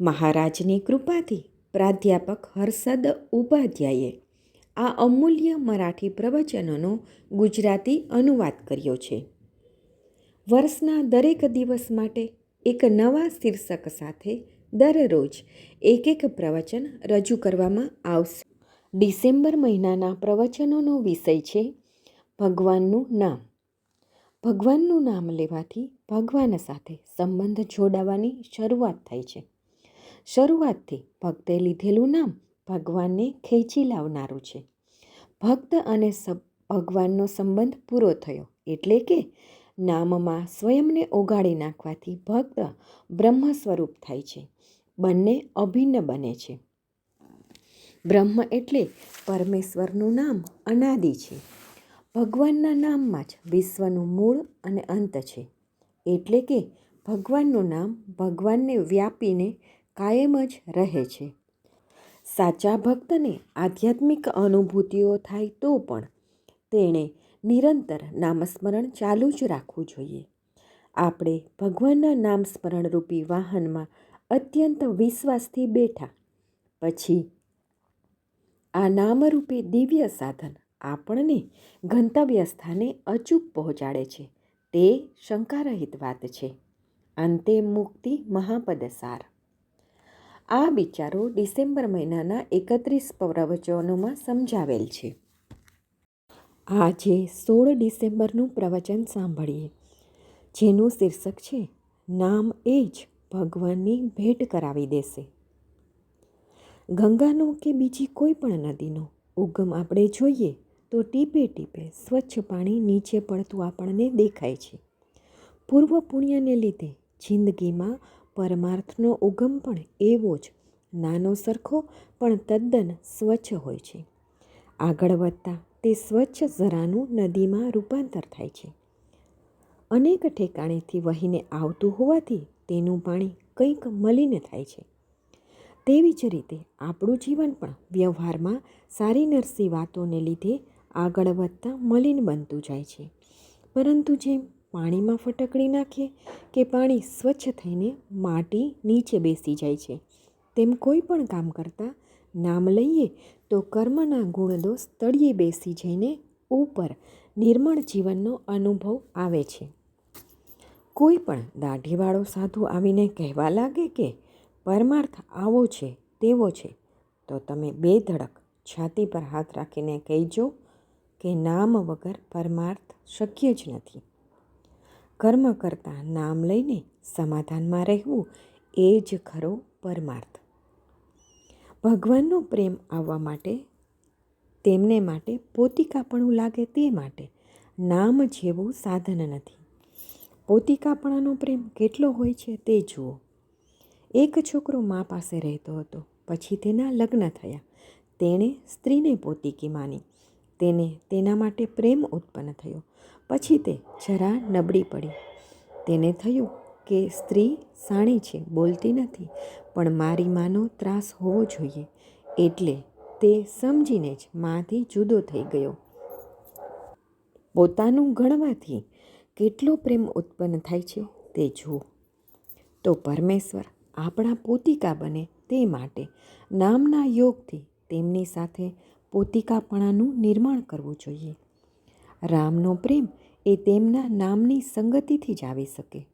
મહારાજની કૃપાથી પ્રાધ્યાપક હર્ષદ ઉપાધ્યાયે આ અમૂલ્ય મરાઠી પ્રવચનોનો ગુજરાતી અનુવાદ કર્યો છે. વર્ષના દરેક દિવસ માટે એક નવા શીર્ષક સાથે દરરોજ એક એક પ્રવચન રજૂ કરવામાં આવશે. ડિસેમ્બર મહિનાના પ્રવચનોનો વિષય છે ભગવાનનું નામ. ભગવાનનું નામ લેવાથી ભગવાન સાથે સંબંધ જોડાવાની શરૂઆત થાય છે. શરૂઆતથી ભક્તે લીધેલું નામ ભગવાનને ખેંચી લાવનારું છે. ભક્ત અને ભગવાનનો સંબંધ પૂરો થયો એટલે કે નામમાં સ્વયંને ઓગાળી નાખવાથી ભક્ત બ્રહ્મ સ્વરૂપ થાય છે. બંને અભિન્ન બને છે. બ્રહ્મ એટલે પરમેશ્વરનું નામ અનાદિ છે. ભગવાનના નામમાં જ વિશ્વનું મૂળ અને અંત છે. એટલે કે ભગવાનનું નામ ભગવાનને વ્યાપીને કાયમ જ રહે છે. સાચા ભક્તને આધ્યાત્મિક અનુભૂતિઓ થાય તો પણ તેણે નિરંતર નામસ્મરણ ચાલુ જ રાખવું જોઈએ. આપણે ભગવાનના નામ સ્મરણરૂપી વાહનમાં અત્યંત વિશ્વાસથી બેઠા, પછી આ નામરૂપે દિવ્ય સાધન આપણને ગંતવ્ય સ્થાને અચૂક પહોંચાડે છે, તે શંકારહિત વાત છે. અંતે મુક્તિ મહાપદ સાર આ વિચારો ડિસેમ્બર મહિનાના એકત્રીસ પ્રવચનોમાં સમજાવેલ છે. આજે સોળ ડિસેમ્બરનું પ્રવચન સાંભળીએ. જેનું શીર્ષક છે, નામ એ જ ભગવાનની ભેટ કરાવી દેશે. ગંગાનો કે બીજી કોઈ પણ નદીનો ઉગમ આપણે જોઈએ તો ટીપે ટીપે સ્વચ્છ પાણી નીચે પડતું આપણને દેખાય છે. પૂર્વ પુણ્યને લીધે જિંદગીમાં પરમાર્થનો ઉગમ પણ એવો જ. નાનો સરખો, પણ તદ્દન સ્વચ્છ હોય છે. આગળ વધતા, તે સ્વચ્છ જરાનું નદીમાં રૂપાંતર થાય છે. અનેક ઠેકાણેથી વહીને આવતું હોવાથી તેનું પાણી કંઈક મલિન થાય છે. તેવી જ રીતે આપણું જીવન પણ વ્યવહારમાં સારી નરસી વાતોને લીધે આગળ વધતા મલિન બનતું જાય છે. પરંતુ જેમ પાણીમાં ફટકડી નાખીએ કે પાણી સ્વચ્છ થઈને માટી નીચે બેસી જાય છે. તેમ કોઈ પણ કામ કરતાં નામ લઈએ તો કર્મના ગુણદોષ તળિયે બેસી જઈને ઉપર નિર્મળ જીવનનો અનુભવ આવે છે. કોઈ પણ દાઢીવાળો સાધુ આવીને કહેવા લાગે કે પરમાર્થ આવો છે, તેવો છે, તો તમે બે ધડક છાતી પર હાથ રાખીને કહેજો કે નામ વગર પરમાર્થ શક્ય જ નથી. કર્મ કરતાં નામ લઈને સમાધાનમાં રહેવું એ જ ખરો પરમાર્થ. ભગવાનનો પ્રેમ આવવા માટે, તેમને માટે પોતિકાપણું લાગે તે માટે નામ જેવું સાધન નથી. પોતિકાપણાનો પ્રેમ કેટલો હોય છે તે જુઓ. એક છોકરો મા પાસે રહેતો હતો, પછી તેના લગ્ન થયા. તેણે સ્ત્રીને પોતીકી માની. તેને તેના માટે પ્રેમ ઉત્પન્ન થયો. પછી તે જરા નબળી પડી. તેને થયું કે, સ્ત્રી સાણી છે, બોલતી નથી, પણ મારી માનો ત્રાસ હોવો જોઈએ. એટલે તે સમજીને જ માથી જુદો થઈ ગયો. પોતાનું ગણવાથી કેટલો પ્રેમ ઉત્પન્ન થાય છે તે જુઓ. તો પરમેશ્વર આપણા પોતિકા બને તે માટે નામના યોગથી તેમની સાથે પોતિકાપણાનું નિર્માણ કરવું જોઈએ. રામનો પ્રેમ એ તેમના નામની સંગતિથી જ આવી શકે.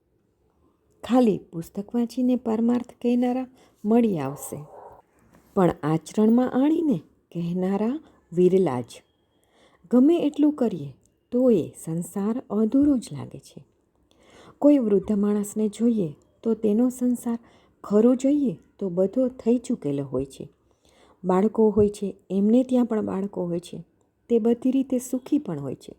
ખાલી પુસ્તક વાંચીને પરમાર્થ કહેનારા મળી આવશે. પણ આચરણમાં આણીને કહેનારા વિરલા જ. ગમે એટલું કરીએ, તો એ સંસાર અધૂરો જ લાગે છે. કોઈ વૃદ્ધ માણસને જોઈએ, તો તેનો સંસાર ખરો જોઈએ તો બધો થઈ ચૂકેલો હોય છે. બાળકો હોય છે, એમને ત્યાં પણ બાળકો હોય છે. તે બધી રીતે સુખી પણ હોય છે.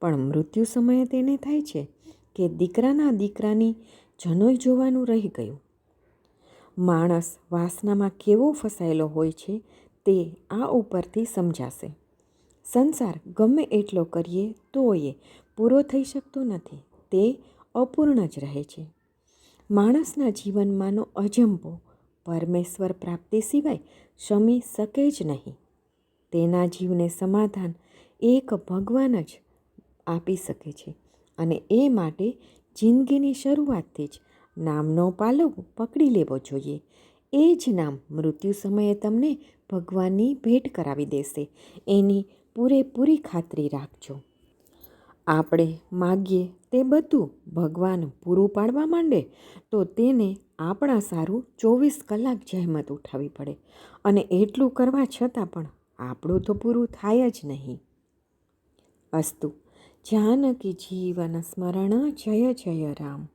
પણ મૃત્યુ સમયે તેને થાય છે કે દીકરાના દીકરાની જનોઈ જોવાનું રહી ગયું. માણસ વાસનામાં કેવો ફસાયેલો હોય છે તે આ ઉપરથી સમજાશે. સંસાર ગમે એટલો કરીએ તો એ પૂરો થઈ શકતો નથી, તે અપૂર્ણ જ રહે છે. માણસના જીવનમાંનો અજંપો પરમેશ્વર પ્રાપ્તિ સિવાય શમી શકે જ નહીં. તેના જીવને સમાધાન એક ભગવાન જ આપી શકે છે અને એ માટે જિંદગીની શરૂઆતથી જ નામનો પાલવ પકડી લેવો જોઈએ. એ જ નામ મૃત્યુ સમયે તમને ભગવાનની ભેટ કરાવી દેશે. એની પૂરેપૂરી ખાતરી રાખજો. આપણે માગીએ તે બધું ભગવાન પૂરું પાડવા માંડે તો તેને આપણા સારું ચોવીસ કલાક જહેમત ઉઠાવવી પડે. અને એટલું કરવા છતાં પણ આપણું તો પૂરું થાય જ નહીં. અસ્તુ, જાનકી જીવન સ્મરણ જય જય રામ.